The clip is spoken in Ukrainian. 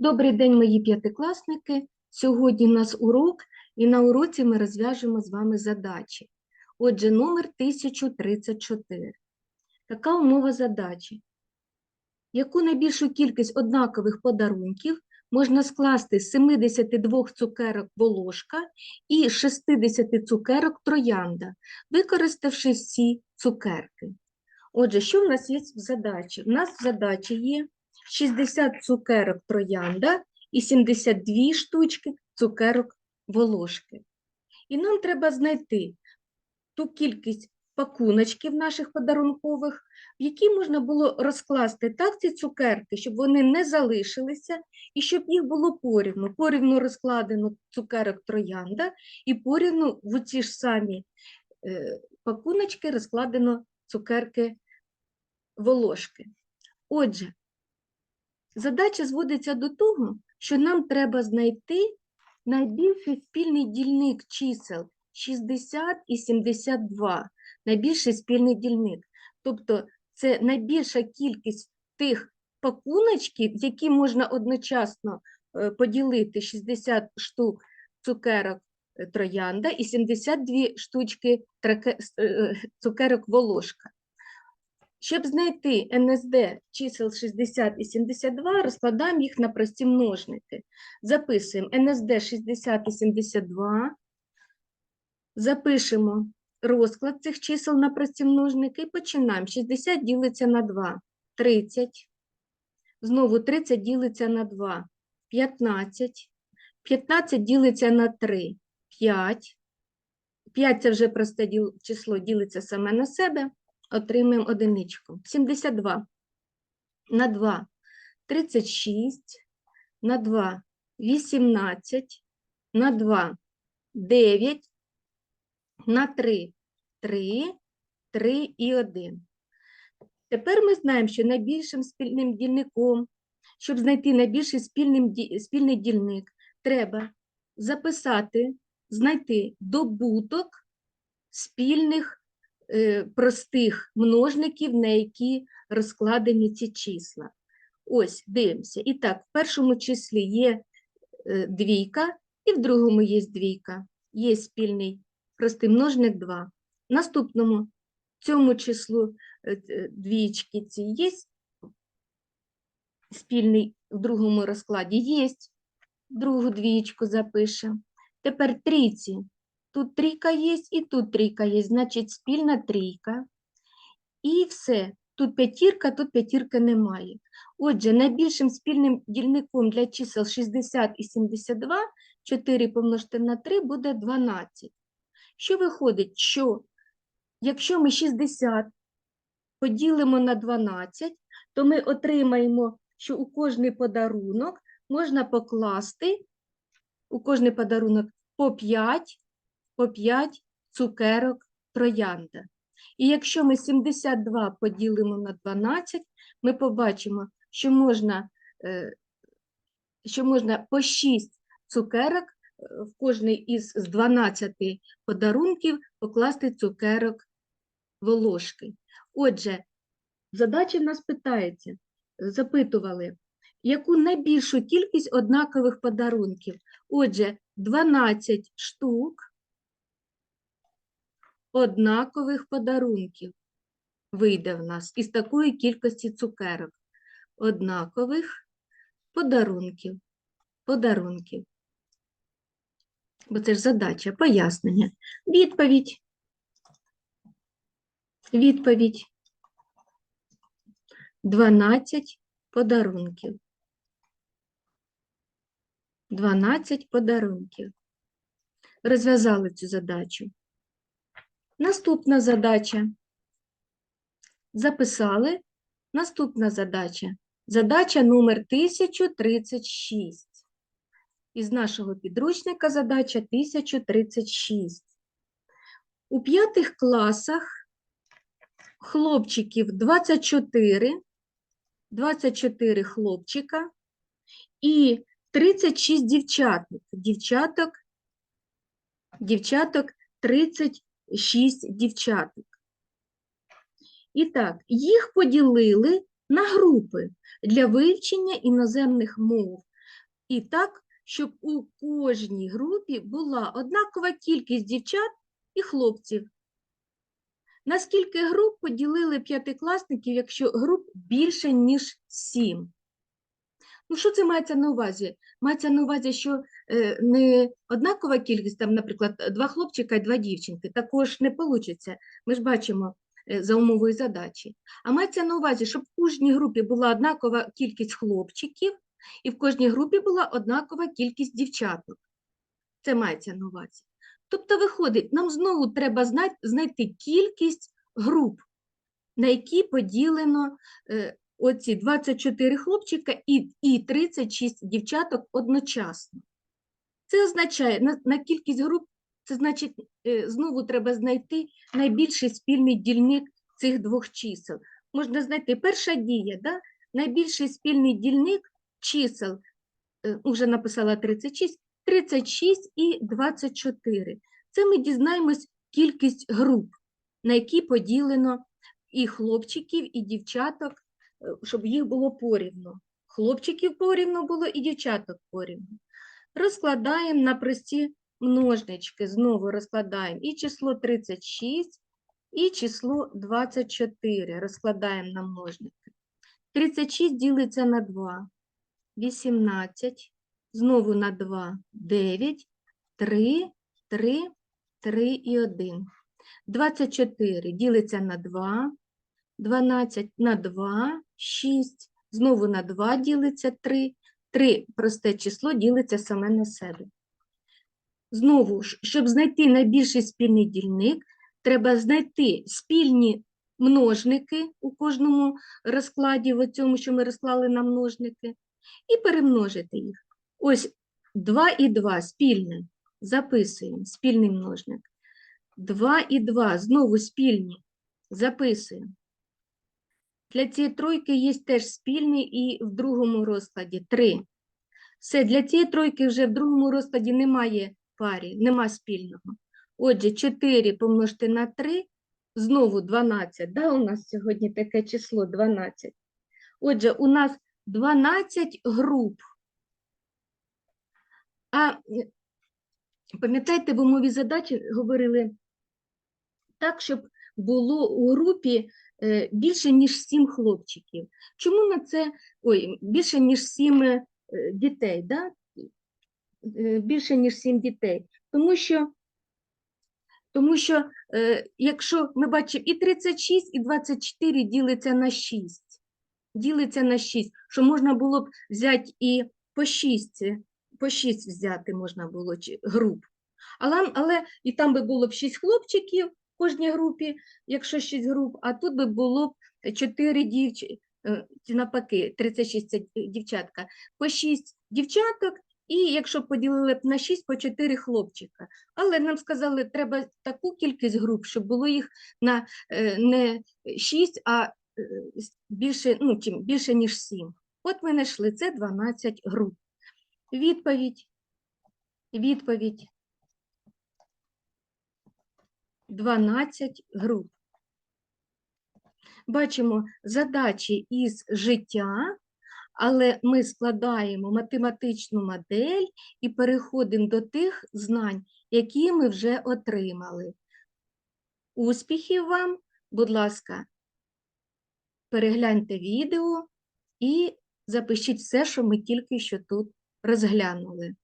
Добрий день, мої п'ятикласники. Сьогодні у нас урок, і на уроці ми розв'яжемо з вами задачі. Отже, номер 1034. Така умова задачі. Яку найбільшу кількість однакових подарунків можна скласти з 72 цукерок волошка і 60 цукерок троянда, використавши всі цукерки? Отже, що в нас є в задачі? У нас в задачі є 60 цукерок троянда і 72 штучки цукерок волошки. І нам треба знайти ту кількість пакуночків наших подарункових, в які можна було розкласти так ці цукерки, щоб вони не залишилися, і щоб їх було порівну. Порівну розкладено цукерок троянда, і порівну в ці ж самі е, пакуночки розкладено цукерки волошки. Отже, Задача зводиться до того, що нам треба знайти найбільший спільний дільник чисел 60 і 72, найбільший спільний дільник. Тобто це найбільша кількість тих пакуночків, які можна одночасно е, поділити 60 штук цукерок е, троянда і 72 штучки е, цукерок волошка. Щоб знайти НСД чисел 60 і 72, розкладаємо їх на прості множники. Записуємо НСД 60 і 72, запишемо розклад цих чисел на прості множники і починаємо. 60 ділиться на 2, 30, знову 30 ділиться на 2, 15, 15 ділиться на 3, 5, 5 – це вже просте число, ділиться саме на себе, отримаємо одиничку. 72 на 2 – 36, на 2 – 18, на 2 – 9, на 3 – 3, 3 і 1. Тепер ми знаємо, що найбільшим спільним дільником, щоб знайти найбільший спільним, ді- спільний дільник, треба записати, знайти добуток спільних простих множників, на які розкладені ці числа. Ось, дивимося. І так, в першому числі є е, двійка, і в другому є двійка. Є спільний простий множник 2. В наступному цьому числу е, е, двічки ці є спільний в другому розкладі є. Другу двічку запишемо. Тепер трійці. Тут трійка є і тут трійка є, значить спільна трійка. І все. Тут п'ятірка, тут п'ятірка немає. Отже, найбільшим спільним дільником для чисел 60 і 72, 4 помножити на 3 буде 12. Що виходить, що якщо ми 60 поділимо на 12, то ми отримаємо, що у кожний подарунок можна покласти, у кожний подарунок по 5, по 5 цукерок троянда. І якщо ми 72 поділимо на 12, ми побачимо, що можна, е, що можна по 6 цукерок е, в кожний із з 12 подарунків покласти цукерок волошки. Отже, задача в нас питається, запитували, яку найбільшу кількість однакових подарунків? Отже, 12 штук однакових подарунків вийде в нас із такої кількості цукерок. Однакових подарунків. Подарунків. Бо це ж задача, пояснення. Відповідь. Відповідь. 12 подарунків. 12 подарунків. Розв'язали цю задачу. Наступна задача. Записали. Наступна задача. Задача номер 1036. Із нашого підручника задача 1036. У п'ятих класах хлопчиків 24, 24 хлопчика і 36 дівчаток. Дівчаток, дівчаток 36 дівчаток. І так, їх поділили на групи для вивчення іноземних мов. І так, щоб у кожній групі була однакова кількість дівчат і хлопців. На скільки груп поділили п'ятикласників, якщо груп більше, ніж сім? Ну, що це мається на увазі? Мається на увазі, що е, не однакова кількість, там, наприклад, два хлопчика і два дівчинки, також не вийде. Ми ж бачимо е, за умовою задачі. А мається на увазі, щоб в кожній групі була однакова кількість хлопчиків, і в кожній групі була однакова кількість дівчаток. Це мається на увазі. Тобто, виходить, нам знову треба знай- знайти кількість груп, на які поділено е, оці 24 хлопчика і, і 36 дівчаток одночасно. Це означає, на, на кількість груп, це значить, е, знову треба знайти найбільший спільний дільник цих двох чисел. Можна знайти перша дія, да? найбільший спільний дільник чисел, е, вже написала 36, 36 і 24. Це ми дізнаємось кількість груп, на які поділено і хлопчиків, і дівчаток, е, щоб їх було порівну. Хлопчиків порівну було і дівчаток порівну. Розкладаємо на прості множнички, знову розкладаємо і число 36, і число 24. Розкладаємо на множники. 36 ділиться на 2, 18, знову на 2, 9, 3, 3, 3 і 1. 24 ділиться на 2, 12 на 2, 6, знову на 2 ділиться 3, 3 просте число ділиться саме на себе. Знову щоб знайти найбільший спільний дільник, треба знайти спільні множники у кожному розкладі, в цьому, що ми розклали на множники, і перемножити їх. Ось 2 і 2 спільне. Записуємо спільний множник. 2 і 2 знову спільні. Записуємо. Для цієї тройки є теж спільний і в другому розкладі 3. Все, для цієї тройки вже в другому розкладі немає парі, нема спільного. Отже, 4 помножити на 3, знову 12. Да, у нас сьогодні таке число 12. Отже, у нас 12 груп. А пам'ятаєте, в умові задачі говорили так, щоб було у групі е, більше, ніж 7 хлопчиків. Чому на це, ой, більше, ніж 7 е, дітей, да? Е, більше, ніж 7 дітей. Тому що, тому що якщо ми бачимо і 36, і 24 ділиться на 6, ділиться на 6, що можна було б взяти і по 6, по 6 взяти можна було чи- груп. Але, але і там би було б 6 хлопчиків кожній групі, якщо 6 груп, а тут би було б 4 дівчі, е, навпаки, 36 це дівчатка, по 6 дівчаток, і якщо поділили б на 6, по 4 хлопчика. Але нам сказали, треба таку кількість груп, щоб було їх на е, не 6, а е, більше, ну, більше, ніж 7. От ми знайшли, це 12 груп. Відповідь. Відповідь. 12 груп. Бачимо задачі із життя, але ми складаємо математичну модель і переходимо до тих знань, які ми вже отримали. Успіхів вам, будь ласка, перегляньте відео і запишіть все, що ми тільки що тут розглянули.